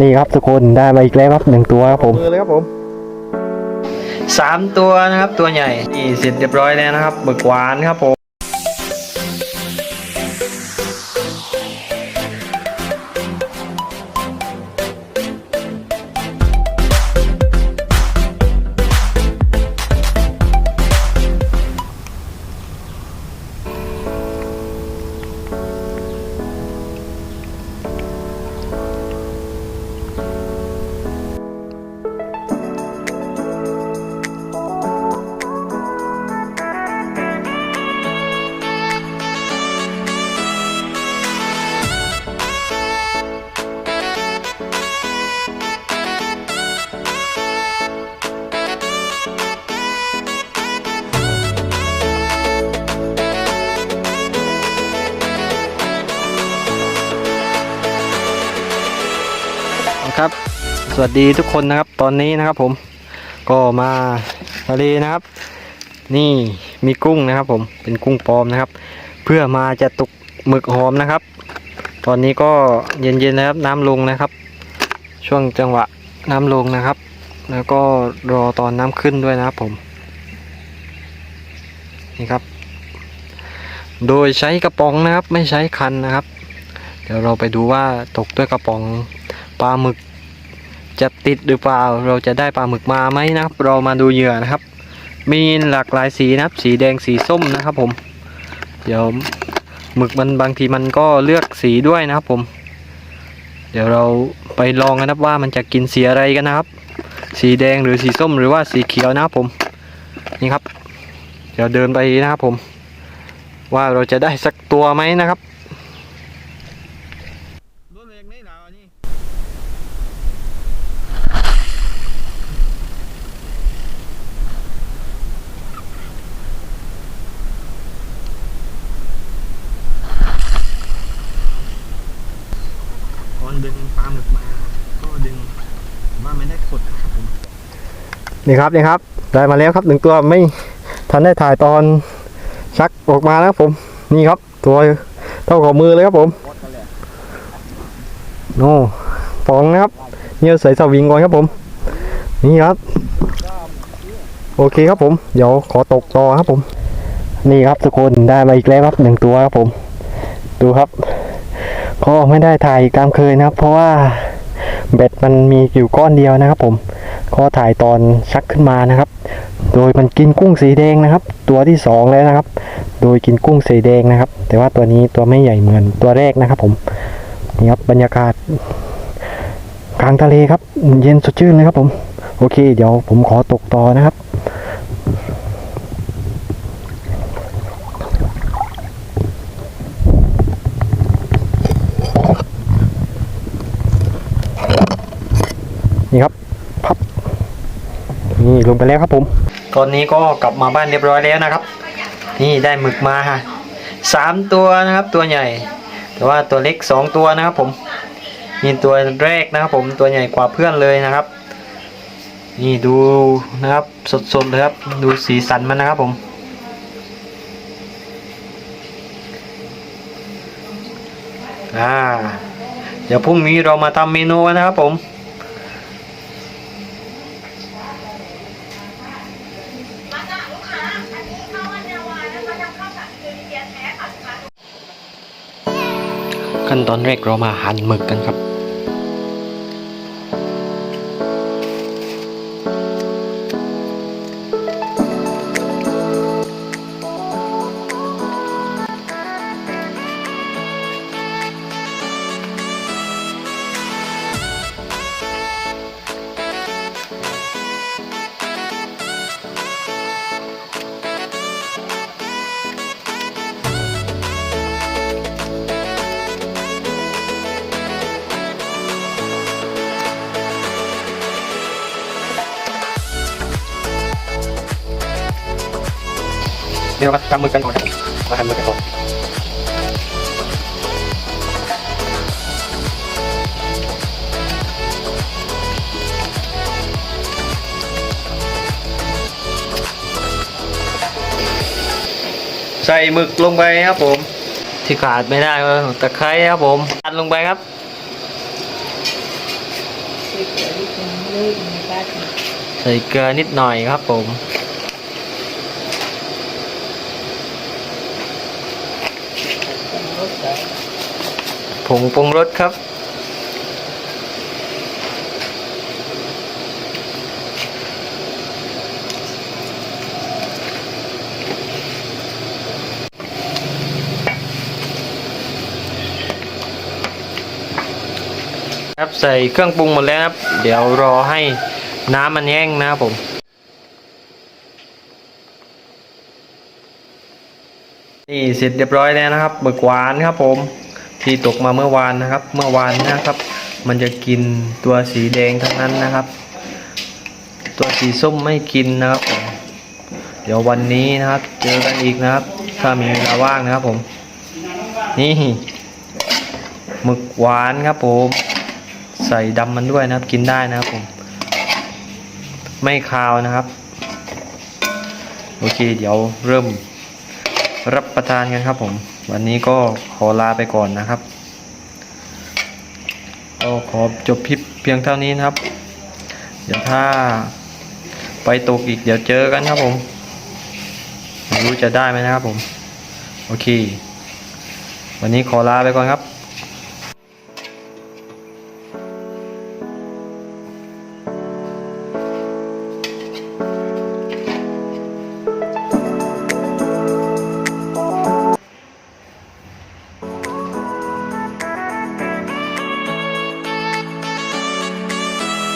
นี่ครับทุกคนได้มาอีกแล้วครับหนึ่งตัวครับผมมือเลยครับผมสามตัวนะครับตัวใหญ่นี่เสร็จเรียบร้อยแล้วนะครับหมึกหวานครับผม ครับ สวัสดีทุกคนนะครับ ตอนนี้นะครับผม ก็มาทะเลนะครับ นี่มีกุ้งนะครับ ผม เป็นกุ้งปลอมนะครับ เพื่อมาจะตกหมึกหอมนะครับ ตอนนี้ก็เย็นๆนะครับ น้ำลงนะครับ ช่วงจังหวะน้ำลงนะครับ แล้วก็รอตอนน้ำขึ้นด้วยนะครับผม นี่ครับ โดยใช้กระป๋องนะครับ ไม่ใช้คันนะครับเดี๋ยวเราไปดูว่าตกด้วยกระป๋องปลาหมึก จะติดหรือเปล่า เราจะได้ปลาหมึกมาไหมนะครับ เรามาดูเหยื่อนะครับ มีหลากหลายสีนะครับ สีแดงสีส้มนะครับผม เดี๋ยวหมึกมันบางทีมันก็เลือกสีด้วยนะครับผม เดี๋ยวเราไปลองกันนะว่ามันจะกินสีอะไรกันนะครับ สีแดงหรือสีส้มหรือว่าสีเขียวนะครับผม นี่ครับ เดี๋ยวเดินไปนะครับผม ว่าเราจะได้สักตัวไหมนะครับ ตอนดึงปลาหมึกมา ก็ดึงว่าไม่ได้กดนะครับผม นี่ครับนี่ครับ ได้มาแล้วครับหนึ่งตัวไม่ทันได้ถ่ายตอนชักออกมาแล้วครับผม นี่ครับ ตัวเท่ากับมือเลยครับผมโน่ฟองนะครับเนี่ยใส่สวิงก่อนครับผม นี่ครับ โอเคครับผม เดี๋ยวขอตกต่อครับผม นี่ครับทุกคนได้มาอีกแล้วครับหนึ่งตัวครับผม ดูครับก็ไม่ได้ถ่ายตามเคยนะครับ เพราะว่าเบ็ดมันมีอยู่ก้อนเดียวนะครับผม ก็ถ่ายตอนชักขึ้นมานะครับ โดยมันกินกุ้งสีแดงนะครับ ตัวที่สองแล้วนะครับ โดยกินกุ้งสีแดงนะครับ แต่ว่าตัวนี้ตัวไม่ใหญ่เหมือนตัวแรกนะครับ ผมนี่ครับบรรยากาศกลางทะเลครับ เย็นสดชื่นเลยครับผม โอเค เดี๋ยวผมขอตกต่อนะครับนี่ครับ นี่ลงไปแล้วครับผม ตอนนี้ก็กลับมาบ้านเรียบร้อยแล้วนะครับ นี่ได้หมึกมาฮะสามตัวนะครับตัวใหญ่ แต่ว่าตัวเล็กสองตัวนะครับผมนี่ตัวแรกนะครับผมตัวใหญ่กว่าเพื่อนเลยนะครับ นี่ดูนะครับสดๆเลยครับดูสีสันมันนะครับผมอ่าเดี๋ยวพรุ่งนี้เรามาทำเมนูนะครับผม ขั้นตอนแรกเรามาหั่นหมึกกันครับ เดี๋ยวเรามาทำหมึกกันก่อนครับมาหั่นหมึกกันก่อนใส่หมึกลงไปครับผม ที่ขาดไม่ได้ก็ตะไคร้ครับผมตัดลงไปครับใส่เกลือนิดนึงเลยมีบ้านใส่เกลือนิดหน่อยครับผม เป็นรสแบบ ผงปรุงรสครับ ครับใส่เครื่องปรุงหมดแล้วครับ เดี๋ยวรอให้น้ำมันแห้งนะครับผมนี่เสร็จเรียบร้อยแล้วนะครับหมึกหวานครับผม ที่ตกมาเมื่อวานนะครับ เมื่อวานนะครับ มันจะกินตัวสีแดงทั้งนั้นนะครับ ตัวสีส้มไม่กินนะครับผมเดี๋ยววันนี้นะครับ เจอกันอีกนะครับ ถ้ามีเวลาว่างนะครับผม นี่หมึกหวานครับผม ใส่ดำมันด้วยนะครับ กินได้นะครับผม ไม่คาวนะครับ โอเค เดี๋ยวเริ่มรับประทานกันครับผม วันนี้ก็ขอลาไปก่อนนะครับ ก็ขอจบคลิปเพียงเท่านี้นะครับ เดี๋ยวถ้าไปตกอีกเดี๋ยวเจอกันครับผมไม่รู้จะได้ไหมนะครับผม โอเค วันนี้ขอลาไปก่อนครับ